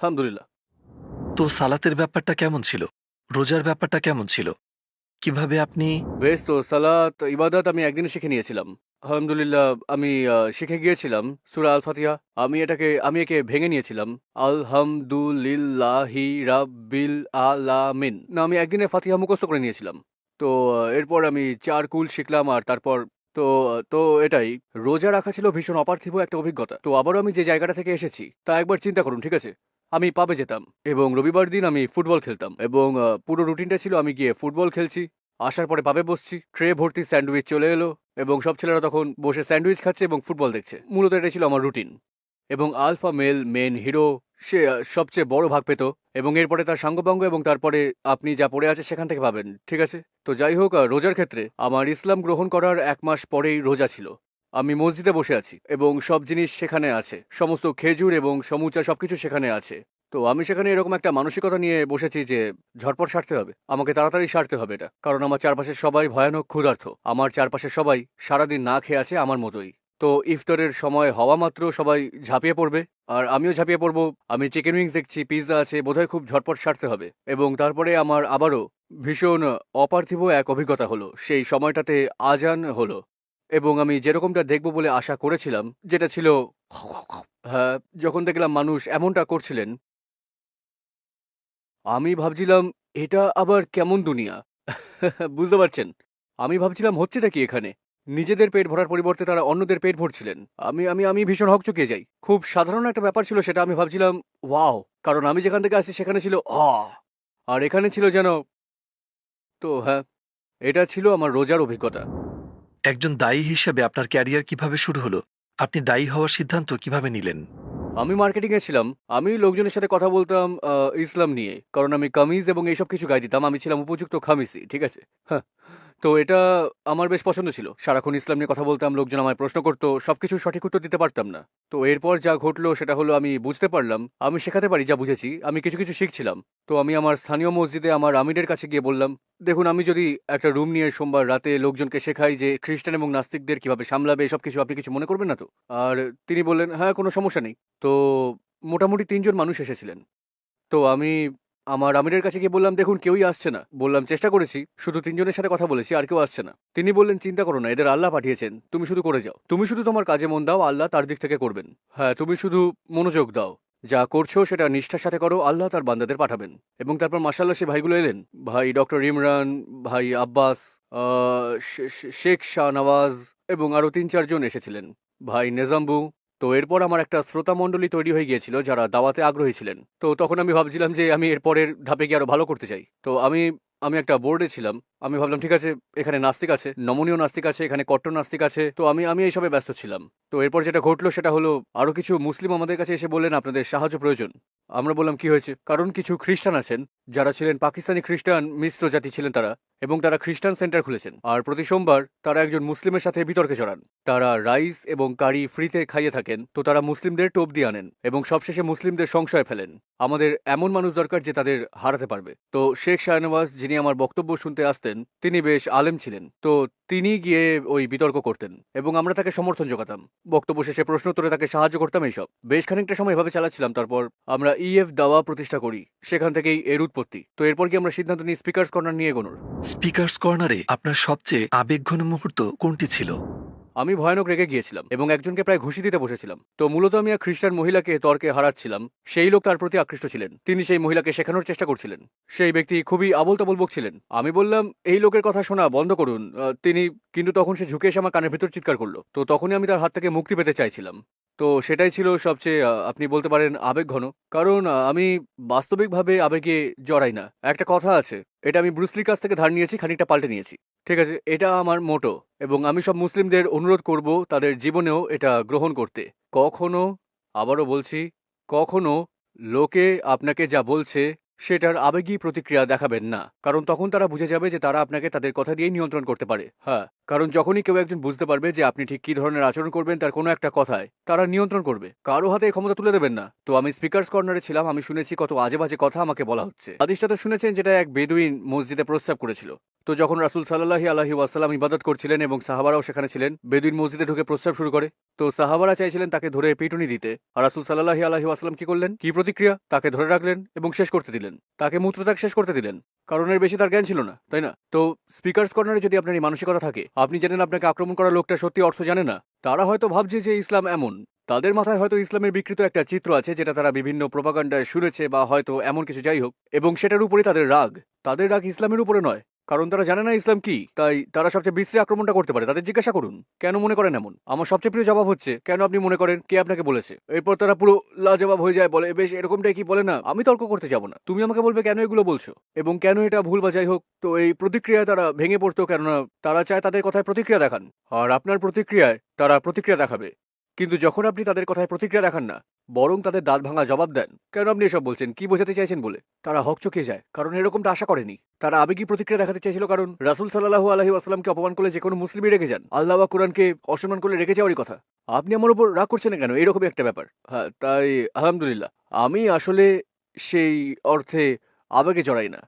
আলহামদুলিল্লাহ। তো সালাতের ব্যাপারটা কেমন ছিল? রোজার ব্যাপারটা কেমন ছিল? কীভাবে আপনি বেশ তো সালাত ইবাদত আমি একদিনে শিখে নিয়েছিলাম। আলহামদুলিল্লাহ আমি শিখে গিয়েছিলাম সুরা আল ফাতিহা আমি এটাকে আমি একে ভেঙে নিয়েছিলাম। আলহামদুলিল্লাহি রাব্বিল আলামিন। না আমি একদিনে ফাতিহা মুখস্থ করে নিয়েছিলাম। তো এরপর আমি চার কুল শিখলাম আর তারপর তো তো এটাই। রোজা রাখা ছিল ভীষণ অপার্থিব একটা অভিজ্ঞতা। তো আবারও আমি যে জায়গাটা থেকে এসেছি তা একবার চিন্তা করুন ঠিক আছে? আমি পাবে যেতাম এবং রবিবার দিন আমি ফুটবল খেলতাম এবং পুরো রুটিনটা ছিল আমি গিয়ে ফুটবল খেলছি। আসার পরে পাবে বসছি ট্রে ভর্তি স্যান্ডউইচ চলে এলো এবং সব ছেলেরা তখন বসে স্যান্ডউইচ খাচ্ছে এবং ফুটবল দেখছে। মূলত এটা ছিল আমার রুটিন এবং আলফা মেল মেন হিরো সে সবচেয়ে বড় ভাগ পেত এবং এরপরে তার সাঙ্গপাঙ্গ এবং তারপরে আপনি যা পড়ে আছে সেখান থেকে পাবেন, ঠিক আছে? তো যাই হোক রোজার ক্ষেত্রে আমার ইসলাম গ্রহণ করার এক মাস পরেই রোজা ছিল। আমি মসজিদে বসে আছি এবং সব জিনিস সেখানে আছে। সমস্ত খেজুর এবং সমুচা সবকিছু সেখানে আছে। তো আমি সেখানে এরকম একটা মানসিকতা নিয়ে বসেছি যে ঝটপট সারতে হবে। আমাকে তাড়াতাড়ি সারতে হবে এটা। কারণ আমার চারপাশে সবাই ভয়ানক ক্ষুধার্থ আমার চারপাশে সবাই সারাদিন না খেয়ে আছে আমার মতোই। তো ইফতারের সময় হওয়া মাত্র সবাই ঝাঁপিয়ে পড়বে। আর আমিও ঝাঁপিয়ে পড়ব। আমি চিকেন উইংস দেখছি পিৎজা আছে, বোধহয় খুব ঝটপট সারতে হবে। এবং তারপরে আমার আবারও ভীষণ অপার্থিব এক অভিজ্ঞতা হলো। সেই সময়টাতে আজান হলো। এবং আমি যেরকমটা দেখব বলে আশা করেছিলাম, যেটা ছিল হ্যাঁ যখন দেখলাম মানুষ এমনটা করছিলেন। আমি ভাবছিলাম, এটা আবার কেমন দুনিয়া? বুঝতে পারছেন? আমি ভাবছিলাম, হচ্ছেটা কি এখানে? নিজেদের পেট ভরার পরিবর্তে তারা অন্যদের পেট ভরছিলেন। আমি আমি আমি ভীষণ হকচকিয়ে যাই। খুব সাধারণ একটা ব্যাপার ছিল সেটা আমি ভাবছিলাম, ওয়াও! কারণ আমি যেখান থেকে আসি সেখানে ছিল আ আর এখানে ছিল যেন, তো হ্যাঁ এটা ছিল আমার রোজার অভিজ্ঞতা। একজন দায়ী হিসেবে আপনার ক্যারিয়ার কীভাবে শুরু হলো? আপনি দায়ী হওয়ার সিদ্ধান্ত কীভাবে নিলেন? আমি মার্কেটিংয়ে ছিলাম। আমি লোকজনের সাথে কথা বলতাম ইসলাম নিয়ে। কারণ আমি কামিজ এবং এইসব কিছু গাই দিতাম। আমি ছিলাম উপযুক্ত খামিসি ঠিক আছে? হ্যাঁ। তো এটা আমার বেশ পছন্দ ছিল। সারাক্ষণ ইসলাম নিয়ে কথা বলতাম, লোকজন আমায় প্রশ্ন করতো সবকিছু সঠিক উত্তর দিতে পারতাম না। তো এরপর যা ঘটলো সেটা হলো আমি বুঝতে পারলাম, আমি শেখাতে পারি যা বুঝেছি, আমি কিছু কিছু শিখছিলাম। তো আমি আমার স্থানীয় মসজিদে আমার আমিরের কাছে গিয়ে বললাম, দেখুন, আমি যদি একটা রুম নিয়ে সোমবার রাতে লোকজনকে শেখাই যে খ্রিস্টান এবং নাস্তিকদের কীভাবে সামলাবে এসব কিছু আপনি কিছু মনে করবেন না তো? আর তিনি বললেন হ্যাঁ কোনো সমস্যা নেই। তো মোটামুটি তিনজন মানুষ এসেছিলেন। তো আমি আমার আমিরের কাছে গিয়ে বললাম, দেখুন, কেউই আসছে না। বললাম, চেষ্টা করেছি। শুধু তিনজনের সাথে কথা বলেছি, আর কেউ আসছে না। তিনি বললেন, চিন্তা করো না, এদের আল্লাহ পাঠিয়েছেন। তুমি শুধু করে যাও। তুমি শুধু তোমার কাজে মন দাও, আল্লাহ তার দিক থেকে করবেন। হ্যাঁ তুমি শুধু মনোযোগ দাও। যা করছ, সেটা নিষ্ঠার সাথে করো, আল্লাহ তার বান্দাদের পাঠাবেন। এবং তারপর মাসাল্লাহ সে ভাইগুলো এলেন। ভাই ডক্টর ইমরান, ভাই আব্বাস শেখ শাহ নওয়াজ এবং আরও তিন, চারজন এসেছিলেন। ভাই নেজাম্বু তো এরপর আমার একটা শ্রোতা মণ্ডলী তৈরি হয়ে গিয়েছিল যারা দাওয়াতে আগ্রহী ছিলেন। তো তখন আমি ভাবছিলাম যে আমি এরপরের ধাপে গিয়ে আরও ভালো করতে চাই। তো আমি আমি একটা বোর্ডে ছিলাম। আমি ভাবলাম, ঠিক আছে, এখানে নাস্তিক আছে, নমনীয় নাস্তিক আছে, এখানে কট্টর নাস্তিক আছে। তো আমি আমি এইসবে ব্যস্ত ছিলাম। তো এরপর যেটা ঘটলো সেটা হলো, আরও কিছু মুসলিম আমাদের কাছে এসে বললেন, আপনাদের সাহায্য প্রয়োজন। আমরা বললাম, কি হয়েছে? কারণ কিছু খ্রিস্টান আছেন, যারা ছিলেন পাকিস্তানি খ্রিস্টান, মিশ্র জাতি ছিলেন তারা। এবং তারা খ্রিস্টান সেন্টার খুলেছেন। আর প্রতি সোমবার তারা একজন মুসলিমের সাথে বিতর্কে চড়ান তারা রাইস এবং কারি ফ্রিতে খাইয়ে থাকেন। তো তারা মুসলিমদের টোপ দিয়ে আনেন এবং সবশেষে মুসলিমদের সংশয় ফেলেন। আমাদের এমন মানুষ দরকার যে তাদের হারাতে পারবে। তো শেখ শাহনওয়াজ, যিনি আমার বক্তব্য শুনতে আসতেন, তিনি বেশ আলেম ছিলেন। তো তিনি গিয়ে ওই বিতর্ক করতেন এবং আমরা তাকে সমর্থন যোগাতাম। বক্তব্য শেষে প্রশ্ন উত্তরে তাকে সাহায্য করতাম এইসব। বেশ খানিকটা সময় এভাবে চালাচ্ছিলাম, তারপর আমরা ইএফ দাওয়া প্রতিষ্ঠা করি। সেখান থেকেই এর উৎপত্তি। তো এরপর কি আমরা সিদ্ধান্ত নিই স্পিকার্স কর্নার নিয়ে এগোনোর স্পিকার্স কর্নারে আপনার সবচেয়ে আবেগঘন মুহূর্ত কোনটি ছিল? আমি ভয়ানক রেগে গিয়েছিলাম এবং একজনকে প্রায় ঘুষি দিতে বসেছিলাম। তো মূলত আমি এক খ্রিস্টান মহিলাকে তর্কে হারাচ্ছিলাম। সেই লোক তার প্রতি আকৃষ্ট ছিলেন। তিনি সেই মহিলাকে শেখানোর চেষ্টা করছিলেন। সেই ব্যক্তি খুবই আবল তাবল বকছিলেন আমি বললাম, এই লোকের কথা শোনা বন্ধ করুন। তিনি কিন্তু তখন সে ঝুঁকে এসে আমার কানের ভিতর চিৎকার করল। তো তখনই আমি তার হাত থেকে মুক্তি পেতে চাইছিলাম। তো সেটাই ছিল সবচেয়ে আপনি বলতে পারেন আবেগঘন কারণ আমি বাস্তবিকভাবে আবেগে জড়াই না। একটা কথা আছে, এটা আমি ব্রুসলির কাছ থেকে ধার নিয়েছি, খানিকটা পাল্টে নিয়েছি। ঠিক আছে, এটা আমার মোটো এবং আমি সব মুসলিমদের অনুরোধ করব তাদের জীবনেও এটা গ্রহণ করতে। কখনো, আবারও বলছি, কখনো লোকে আপনাকে যা বলছে সেটার আবেগী প্রতিক্রিয়া দেখাবেন না, কারণ তখন তারা বুঝে যাবে যে তারা আপনাকে তাদের কথা দিয়েই নিয়ন্ত্রণ করতে পারে। হ্যাঁ। কারণ যখনই কেউ একজন বুঝতে পারবে যে আপনি ঠিক কি ধরনের আচরণ করবেন তার কোনো একটা কথায়, তারা নিয়ন্ত্রণ করবে। কারও হাতে ক্ষমতা তুলে দেবেন না। তো আমি স্পিকার্স কর্নারে ছিলাম, আমি শুনেছি কত আজে বাজে কথা আমাকে বলা হচ্ছে। হাদিসটা তো শুনেছেন যেটা এক বেদুইন মসজিদে প্রস্তাব করেছিল। তো যখন রাসুল সাল্লাহি আলহি ওয়াসাল্লাম ইবাদত করছিলেন এবং সাহাবারাও সেখানে ছিলেন, বেদুইন মসজিদে ঢুকে প্রস্তাব শুরু করে। তো সাহাবারা চাইছিলেন তাকে ধরে পিটুনি দিতে। আর রাসুল সাল্লাহি আলহি ওয়াসাল্লাম কি করলেন? কি প্রতিক্রিয়া? তাকে ধরে রাখলেন এবং শেষ করতে দিলেন। তাকে মূত্রত্যাগ শেষ করতে দিলেন। কারণ এর বেশি তার জ্ঞান ছিল না, তাই না? তো স্পিকার্স কর্নারে যদি আপনার এই মানসিকতা থাকে, আপনি জানেন আপনাকে আক্রমণ করা লোকটা সত্যি অর্থ জানে না। তারা হয়তো ভাবছে যে ইসলাম এমন। তাদের মাথায় হয়তো ইসলামের বিকৃত একটা চিত্র আছে যেটা তারা বিভিন্ন প্রোপাগান্ডায় শুনেছে বা হয়তো এমন কিছু যাই হোক, এবং সেটার উপরে তাদের রাগ। তাদের রাগ ইসলামের উপরে নয় কারণ তারা জানে না ইসলাম কি, তাই তারা সবচেয়ে বিশ্রী আক্রমণটা করতে পারে। তাদের জিজ্ঞাসা করুন, কেন মনে করেন এমন? আমার সবচেয়ে প্রিয় জবাব হচ্ছে, কেন আপনি মনে করেন কে আপনাকে বলেছে? এরপর তারা পুরো লাজবাব হয়ে যায়, বলে, বেশ, এরকমটাই কি? বলে না, আমি তর্ক করতে যাব না। তুমি আমাকে বলবে কেন এগুলো বলছো? এবং কেন এটা ভুল বা যাই হোক, তো এই প্রতিক্রিয়ায় তারা ভেঙে পড়তো, কেননা তারা চায় তাদের কথায় প্রতিক্রিয়া দেখান। আর আপনার প্রতিক্রিয়ায় তারা প্রতিক্রিয়া দেখাবে। কিন্তু যখন আপনি তাদের কথায় প্রতিক্রিয়া দেখান না, বরং তাদের দাঁত ভাঙা জবাব দেন, কেন আপনি এসব বলছেন? কি বোঝাতে চাইছেন বলে? তারা হকচকিয়ে যায়, কারণ এরকমটা আশা করেনি। তারা আবেগী প্রতিক্রিয়া দেখাতে চাইছিল? কারণ রাসুল সাল্লাহু আলহি আসলামকে অপমান করলে যে কোনো মুসলিমই রেখে যান। আল্লাহ বা কোরআনকে অসম্মান করলে রেখে যাওয়ারই কথা। আপনি আমার উপর রাগ করছেন কেন? এরকমই একটা ব্যাপার। হ্যাঁ তাই আলহামদুলিল্লাহ। আমি আসলে সেই অর্থে আবেগে জড়াই না।